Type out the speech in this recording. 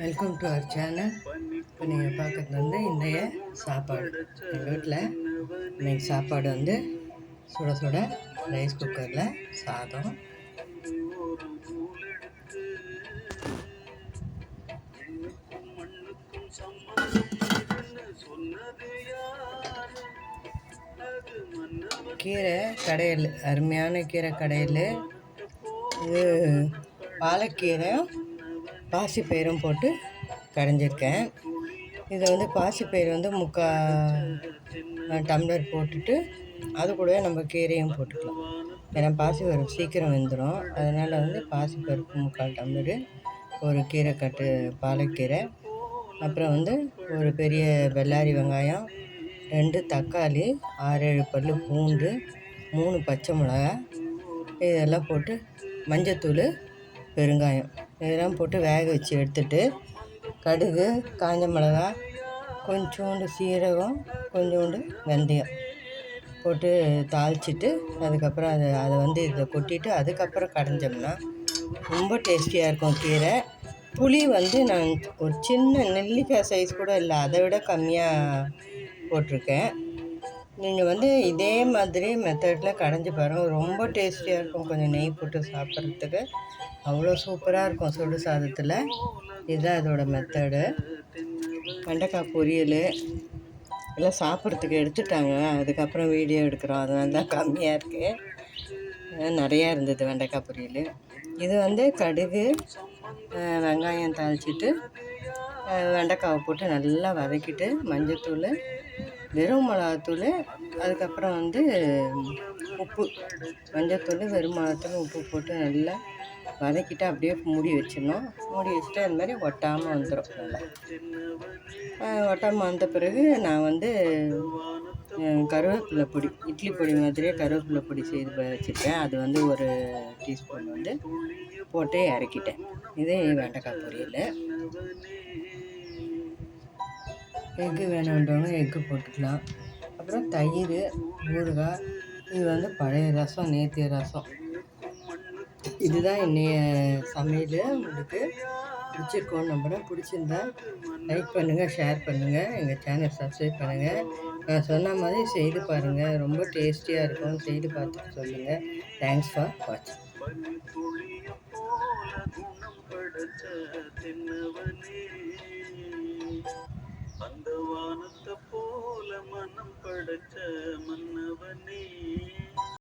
Welcome to our channel இப்போ நீங்கள் பார்க்குறது வந்து இன்றைய சாப்பாடு. எங்கள் வீட்டில் இன்னைக்கு சாப்பாடு வந்து சுட சுட ரைஸ் குக்கரில் சாதம். கீரை கடையில் அருமையான கீரை கடையல் இது பாலக்கீரை பாசி பாசிப்பயிரும் போட்டு கடைஞ்சிருக்கேன் இதை வந்து பாசிப்பயிறு வந்து முக்கால் டம்ளர் போட்டுட்டு அது கூடவே நம்ம கீரையும் போட்டுக்கலாம். ஏன்னா பாசி பருப்பு சீக்கிரம் வெந்துடும் அதனால் வந்து பாசிப்பருப்பு முக்கால் டம்ளரு ஒரு கீரை கட்டு பாலக்கீரை அப்புறம் வந்து ஒரு பெரிய வெள்ளாரி வெங்காயம் ரெண்டு தக்காளி ஆறேழு பல் பூண்டு மூணு பச்சை மிளகா இதெல்லாம் போட்டு மஞ்சத்தூள் பெருங்காயம். இதெல்லாம் போட்டு வேக வச்சு எடுத்துட்டு கடுகு காஞ்ச மிளகா கொஞ்சோண்டு சீரகம் கொஞ்சோண்டு வெந்தயம் போட்டு தாளிச்சிட்டு அதுக்கப்புறம் அதை அதை வந்து இதை கொட்டிட்டு அதுக்கப்புறம் கடைஞ்சோம்னா ரொம்ப டேஸ்டியாக இருக்கும் கீரை. புளி வந்து நான் ஒரு சின்ன நெல்லிக்காய் சைஸ் கூட இல்லை அதை விட கம்மியாக போட்டிருக்கேன். நீங்கள் வந்து இதே மாதிரி மெத்தடில் கடைஞ்சி பாருங்கள் ரொம்ப டேஸ்டியாக இருக்கும். கொஞ்சம் நெய் போட்டு சாப்பிட்றதுக்கு. அவ்வளோ சூப்பராக இருக்கும் சுடு சாதத்தில். இதுதான் இதோட மெத்தடு வெண்டைக்காய் பொரியல். எல்லாம் சாப்பிட்றதுக்கு எடுத்துட்டாங்க. அதுக்கப்புறம் வீடியோ எடுக்கிறோம். அதனால தான் கம்மியாக இருக்குது நிறையா இருந்தது வெண்டைக்காய் பொரியல். இது வந்து கடுகு வெங்காயம் தாளிச்சிட்டு வெண்டைக்காவை போட்டு நல்லா வதக்கிட்டு மஞ்சத்தூள் வெறும் மிளகாத்தூள் அதுக்கப்புறம் வந்து உப்பு மஞ்சத்தூள் வெறும் மிளகாத்தூள் உப்பு போட்டு நல்லா வதக்கிட்டு அப்படியே மூடி வச்சிடணும். மூடி வச்சுட்டு அந்த மாதிரி ஒட்டாமல் வந்துடும் நல்லா. ஒட்டாமல் வந்த பிறகு நான் வந்து கருவேப்பிலை பொடி இட்லி பொடி மாதிரியே கருவேப்பிலை பொடி செய்து வச்சுருக்கேன். அது வந்து ஒரு டீஸ்பூன் வந்து போட்டு இறக்கிட்டேன். இதே வெண்டைக்காய் பொரியல். எக்கு வேணுன்றவங்க எக்கு போட்டுக்கலாம். அப்புறம் தயிர் ஊறுகாய் இது வந்து பழைய ரசம் நேத்திய ரசம். இதுதான் என்னைய சமையல். உங்களுக்கு பிடிச்சிருக்கோன்னு நம்புகிறேன் பிடிச்சிருந்தா லைக் பண்ணுங்கள் ஷேர் பண்ணுங்கள் எங்கள் சேனல் சப்ஸ்கிரைப் பண்ணுங்கள் நான் சொன்ன மாதிரி செய்து பாருங்கள் ரொம்ப டேஸ்டியாக இருக்கும் செய்து பார்த்துட்டு சொல்லுங்கள் தேங்க்ஸ் ஃபார் வாட்சிங் அந்த அடைச்ச மன்னவனே.